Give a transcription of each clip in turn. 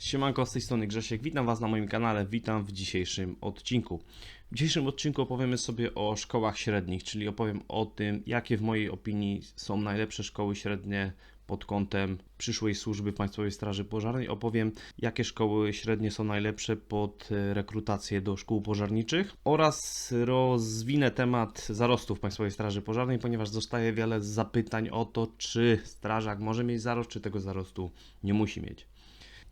Siemanko, z tej strony Grzesiek, witam Was na moim kanale, witam w dzisiejszym odcinku. W dzisiejszym odcinku opowiemy sobie o szkołach średnich, czyli opowiem o tym, jakie w mojej opinii są najlepsze szkoły średnie pod kątem przyszłej służby Państwowej Straży Pożarnej. Opowiem, jakie szkoły średnie są najlepsze pod e, rekrutację do szkół pożarniczych oraz rozwinę temat zarostów Państwowej Straży Pożarnej, ponieważ dostaję wiele zapytań o to, czy strażak może mieć zarost, czy tego zarostu nie musi mieć.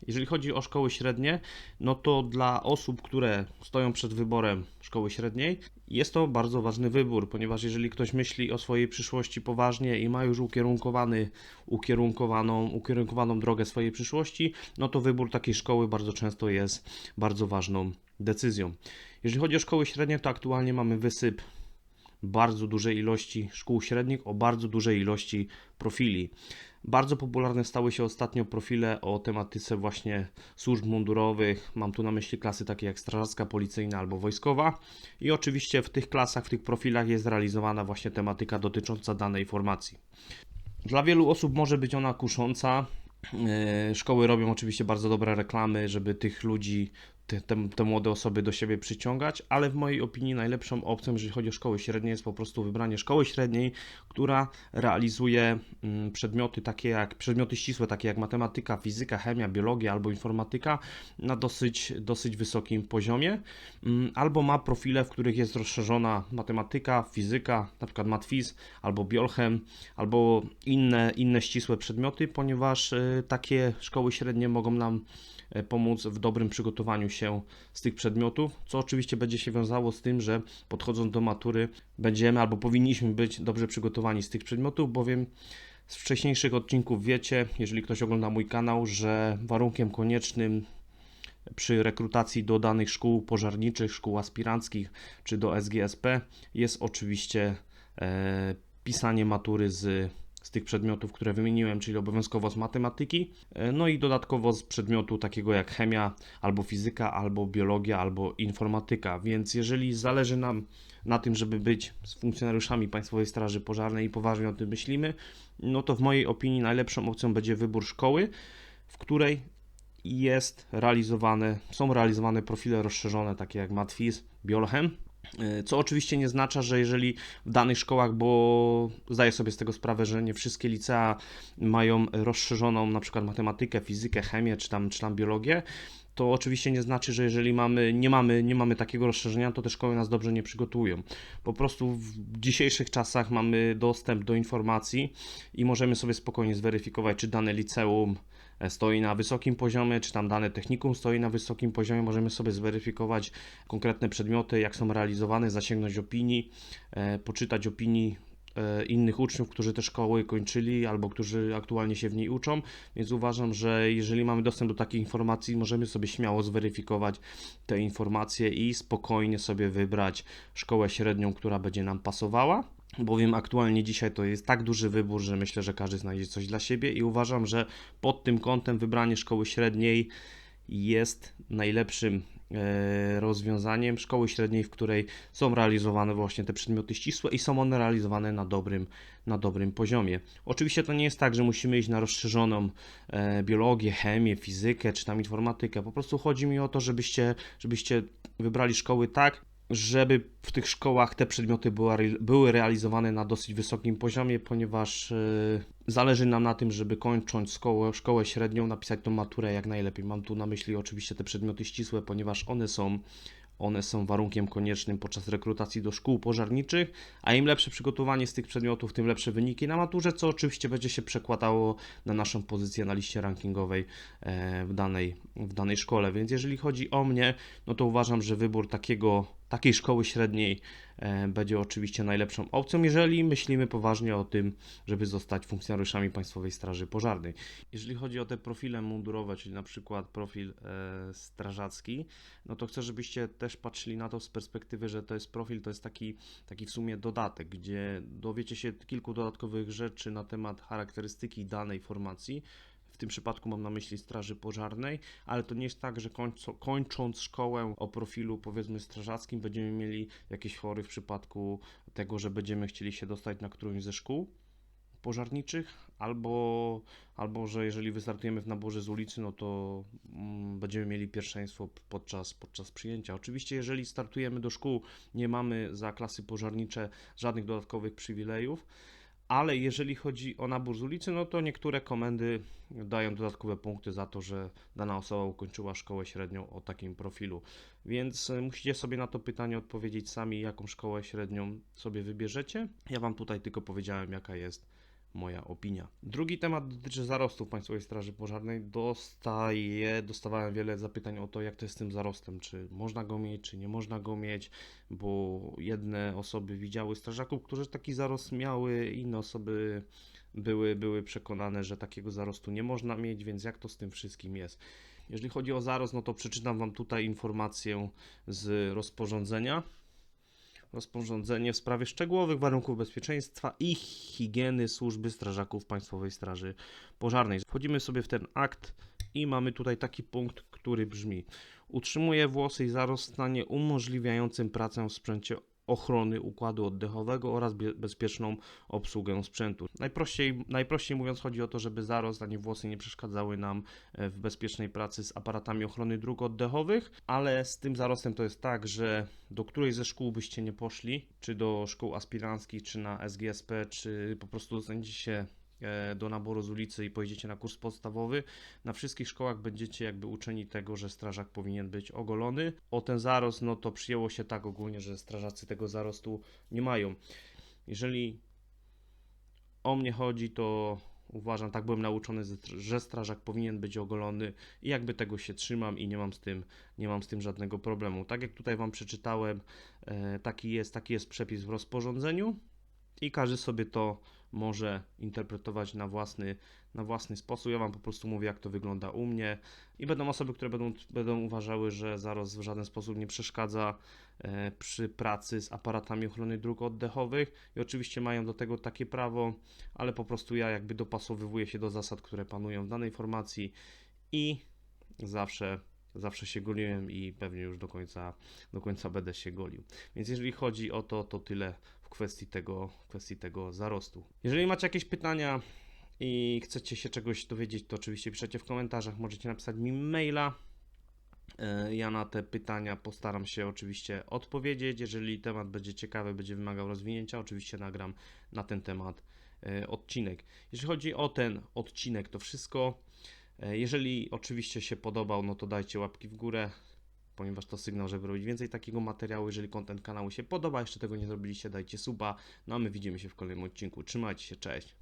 Jeżeli chodzi o szkoły średnie, no to dla osób, które stoją przed wyborem szkoły średniej, jest to bardzo ważny wybór, ponieważ jeżeli ktoś myśli o swojej przyszłości poważnie i ma już ukierunkowany, ukierunkowaną, ukierunkowaną drogę swojej przyszłości, no to wybór takiej szkoły bardzo często jest bardzo ważną decyzją. Jeżeli chodzi o szkoły średnie, to aktualnie mamy wysyp bardzo dużej ilości szkół średnich o bardzo dużej ilości profili. Bardzo popularne stały się ostatnio profile o tematyce właśnie służb mundurowych. Mam tu na myśli klasy takie jak strażacka, policyjna albo wojskowa. I oczywiście w tych klasach, w tych profilach jest realizowana właśnie tematyka dotycząca danej formacji. Dla wielu osób może być ona kusząca. Yy, Szkoły robią oczywiście bardzo dobre reklamy, żeby tych ludzi, te, te, te młode osoby do siebie przyciągać, ale w mojej opinii najlepszą opcją, jeżeli chodzi o szkoły średnie, jest po prostu wybranie szkoły średniej, która realizuje mm, przedmioty takie jak przedmioty ścisłe, takie jak matematyka, fizyka, chemia, biologia albo informatyka na dosyć, dosyć wysokim poziomie, mm, albo ma profile, w których jest rozszerzona matematyka, fizyka, na przykład matfiz, albo biolchem, albo inne, inne ścisłe przedmioty, ponieważ y, takie szkoły średnie mogą nam e, pomóc w dobrym przygotowaniu się z tych przedmiotów, co oczywiście będzie się wiązało z tym, że podchodząc do matury będziemy albo powinniśmy być dobrze przygotowani z tych przedmiotów, bowiem z wcześniejszych odcinków wiecie, jeżeli ktoś ogląda mój kanał, że warunkiem koniecznym przy rekrutacji do danych szkół pożarniczych, szkół aspiranckich czy do SGSP jest oczywiście e, pisanie matury z, z tych przedmiotów, które wymieniłem, czyli obowiązkowo z matematyki, e, no i dodatkowo z przedmiotu takiego jak chemia, albo fizyka, albo biologia, albo informatyka. Więc jeżeli zależy nam na tym, żeby być z funkcjonariuszami Państwowej Straży Pożarnej i poważnie o tym myślimy, no to w mojej opinii najlepszą opcją będzie wybór szkoły, w której jest realizowane, są realizowane profile rozszerzone, takie jak MatFiz, Biolchem, co oczywiście nie oznacza, że jeżeli w danych szkołach, bo zdaję sobie z tego sprawę, że nie wszystkie licea mają rozszerzoną na przykład matematykę, fizykę, chemię czy tam, czy tam biologię, to oczywiście nie znaczy, że jeżeli mamy, nie, mamy, nie mamy takiego rozszerzenia, to te szkoły nas dobrze nie przygotują. Po prostu w dzisiejszych czasach mamy dostęp do informacji i możemy sobie spokojnie zweryfikować, czy dane liceum e, stoi na wysokim poziomie, czy tam dane technikum stoi na wysokim poziomie. Możemy sobie zweryfikować konkretne przedmioty, jak są realizowane, zasięgnąć opinii, e, poczytać opinii innych uczniów, którzy te szkoły kończyli albo którzy aktualnie się w niej uczą, więc uważam, że jeżeli mamy dostęp do takich informacji, możemy sobie śmiało zweryfikować te informacje i spokojnie sobie wybrać szkołę średnią, która będzie nam pasowała. Bowiem aktualnie dzisiaj to jest tak duży wybór, że myślę, że każdy znajdzie coś dla siebie i uważam, że pod tym kątem wybranie szkoły średniej jest najlepszym e, rozwiązaniem szkoły średniej, w której są realizowane właśnie te przedmioty ścisłe i są one realizowane na dobrym, na dobrym poziomie. Oczywiście to nie jest tak, że musimy iść na rozszerzoną e, biologię, chemię, fizykę czy tam informatykę. Po prostu chodzi mi o to, żebyście, żebyście wybrali szkoły tak, żeby w tych szkołach te przedmioty były, realizowane na dosyć wysokim poziomie, ponieważ yy, zależy nam na tym, żeby kończąc szkołę, szkołę średnią, napisać tą maturę jak najlepiej. Mam tu na myśli oczywiście te przedmioty ścisłe, ponieważ one są, one są warunkiem koniecznym podczas rekrutacji do szkół pożarniczych, a im lepsze przygotowanie z tych przedmiotów, tym lepsze wyniki na maturze, co oczywiście będzie się przekładało na naszą pozycję na liście rankingowej e, w danej, w danej szkole. Więc jeżeli chodzi o mnie, no to uważam, że wybór takiego takiej szkoły średniej e, będzie oczywiście najlepszą opcją, jeżeli myślimy poważnie o tym, żeby zostać funkcjonariuszami Państwowej Straży Pożarnej. Jeżeli chodzi o te profile mundurowe, czyli na przykład profil e, strażacki, no to chcę, żebyście też patrzyli na to z perspektywy, że to jest profil, to jest taki, taki w sumie dodatek, gdzie dowiecie się kilku dodatkowych rzeczy na temat charakterystyki danej formacji, w tym przypadku mam na myśli Straży Pożarnej, ale to nie jest tak, że kończąc szkołę o profilu powiedzmy strażackim będziemy mieli jakieś chory w przypadku tego, że będziemy chcieli się dostać na którąś ze szkół. pożarniczych, albo, albo że jeżeli wystartujemy w naborze z ulicy, no to mm, będziemy mieli pierwszeństwo podczas, podczas przyjęcia. Oczywiście, jeżeli startujemy do szkół, nie mamy za klasy pożarnicze żadnych dodatkowych przywilejów, ale jeżeli chodzi o nabór z ulicy, no to niektóre komendy dają dodatkowe punkty za to, że dana osoba ukończyła szkołę średnią o takim profilu. Więc e, musicie sobie na to pytanie odpowiedzieć sami, jaką szkołę średnią sobie wybierzecie. Ja Wam tutaj tylko powiedziałem, jaka jest moja opinia. Drugi temat dotyczy zarostów Państwowej Straży Pożarnej. Dostaję, dostawałem wiele zapytań o to, jak to jest z tym zarostem, czy można go mieć, czy nie można go mieć, bo jedne osoby widziały strażaków, którzy taki zarost miały, inne osoby były, były przekonane, że takiego zarostu nie można mieć, więc jak to z tym wszystkim jest? Jeżeli chodzi o zarost, no to przeczytam Wam tutaj informację z rozporządzenia rozporządzenie w sprawie szczegółowych warunków bezpieczeństwa i higieny służby strażaków Państwowej Straży Pożarnej. Wchodzimy sobie w ten akt i mamy tutaj taki punkt, który brzmi: Utrzymuje włosy i zarost stanie umożliwiającym pracę w sprzęcie ochrony układu oddechowego oraz bezpieczną obsługę sprzętu. Najprościej, najprościej mówiąc, chodzi o to, żeby zarost ani włosy nie przeszkadzały nam e, w bezpiecznej pracy z aparatami ochrony dróg oddechowych, ale z tym zarostem to jest tak, że do której ze szkół byście nie poszli, czy do szkół aspiranckich, czy na SGSP, czy po prostu dostaniecie się do naboru z ulicy i pojedziecie na kurs podstawowy, na wszystkich szkołach będziecie jakby uczeni tego, że strażak powinien być ogolony. O ten zarost, no to przyjęło się tak ogólnie, że strażacy tego zarostu nie mają. Jeżeli o mnie chodzi, to uważam, tak byłem nauczony, że strażak powinien być ogolony i jakby tego się trzymam i nie mam z tym, nie mam z tym żadnego problemu. Tak jak tutaj Wam przeczytałem, e, taki jest, taki jest przepis w rozporządzeniu i każdy sobie to może interpretować na własny, na własny sposób. Ja Wam po prostu mówię, jak to wygląda u mnie. I będą osoby, które będą, będą uważały, że zarost w żaden sposób nie przeszkadza e, przy pracy z aparatami ochrony dróg oddechowych. I oczywiście mają do tego takie prawo, ale po prostu ja jakby dopasowywuję się do zasad, które panują w danej formacji. I zawsze zawsze się goliłem i pewnie już do końca, do końca będę się golił. Więc jeżeli chodzi o to, to tyle w kwestii tego, w kwestii tego zarostu. Jeżeli macie jakieś pytania i chcecie się czegoś dowiedzieć, to oczywiście piszecie w komentarzach, możecie napisać mi maila. E, Ja na te pytania postaram się oczywiście odpowiedzieć. Jeżeli temat będzie ciekawy, będzie wymagał rozwinięcia, oczywiście nagram na ten temat e, odcinek. Jeżeli chodzi o ten odcinek, to wszystko. E, Jeżeli oczywiście się podobał, no to dajcie łapki w górę, ponieważ to sygnał, żeby robić więcej takiego materiału. Jeżeli kontent kanału się podoba, jeszcze tego nie zrobiliście, dajcie suba. No a my widzimy się w kolejnym odcinku. Trzymajcie się, cześć.